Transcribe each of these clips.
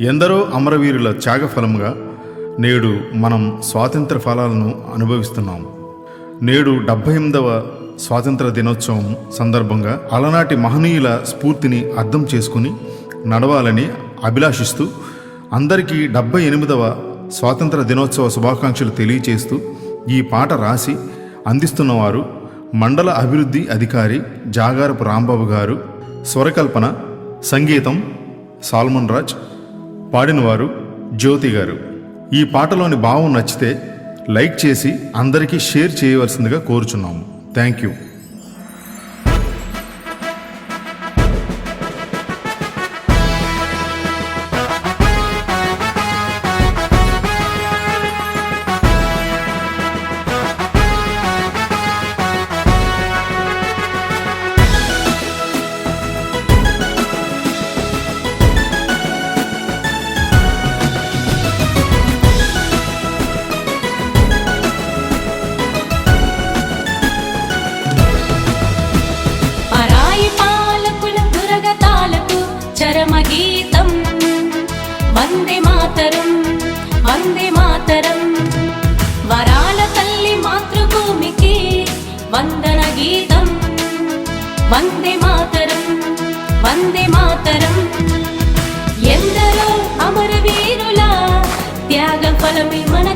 ఎందరో అమరవీరుల త్యాగఫలముగా నేడు మనం స్వాతంత్ర ఫలాలను అనుభవిస్తున్నాం నేడు డెబ్బై ఎనిమిదవ స్వాతంత్ర దినోత్సవం సందర్భంగా అలనాటి మహనీయుల స్ఫూర్తిని అర్థం చేసుకుని నడవాలని అభిలాషిస్తూ అందరికీ డెబ్బై ఎనిమిదవ స్వాతంత్ర దినోత్సవ శుభాకాంక్షలు తెలియచేస్తూ ఈ పాట రాసి అందిస్తున్నవారు మండల అభివృద్ధి అధికారి జాగారపు రాంబాబు గారు స్వరకల్పన సంగీతం సాల్మన్ రాజ్ పాడినవారు జ్యోతి గారు. ఈ పాటలోని భావం నచ్చితే లైక్ చేసి అందరికీ షేర్ చేయవలసిందిగా కోరుచున్నాము. Thank you. గీతం. వందే మాతరం వందే మాతరం. వరాల తల్లి మాతృభూమికి వందన గీతం. వందే మాతరం వందే మాతరం. ఎందరో అమరవీరుల త్యాగ ఫలమే మన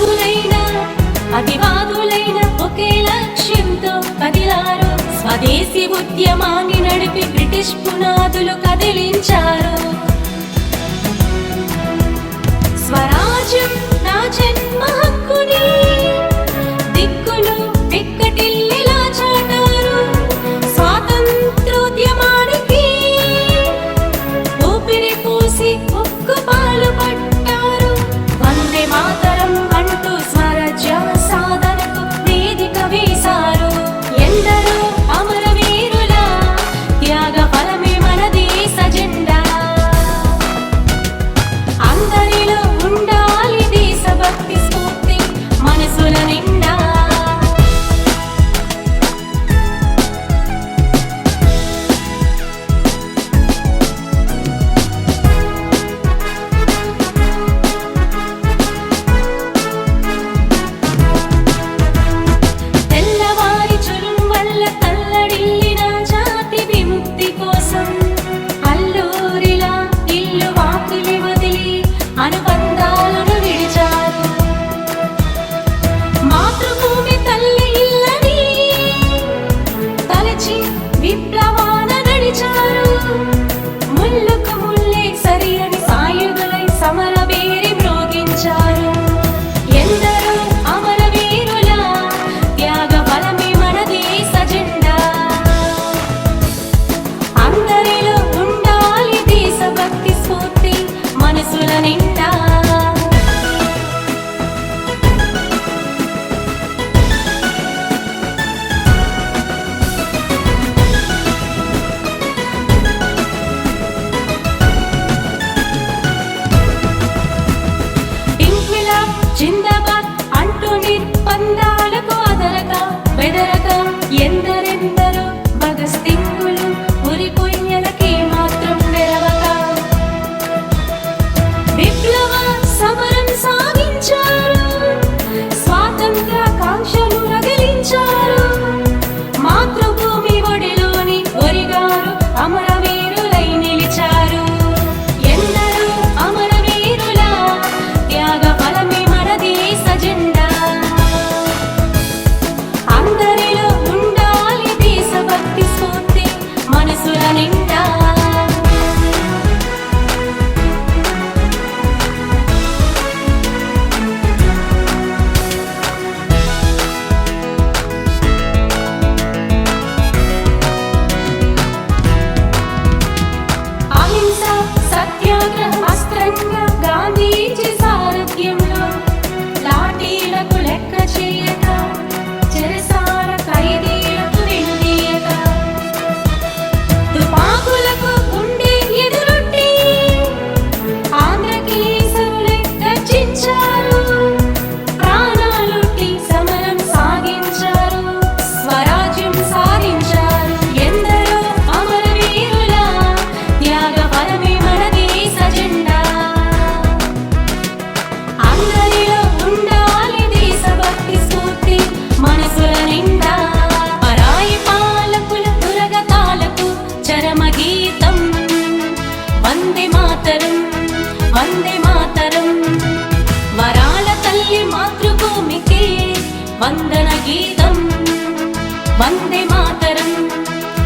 మితవాదులైన అతివాదులైన ఒకే లక్ష్యంతో కదిలారు. స్వదేశీ ఉద్యమాన్ని నడిపి బ్రిటిష్ పునాదులు కదిలించారు. స్వరాజ్యం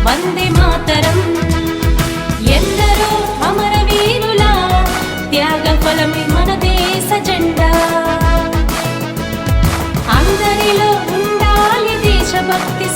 వందే మాతరం. ఎందరో అమరవీరుల త్యాగ ఫలమే మన దేశ జెండా. అందరిలో ఉండాలి దేశభక్తి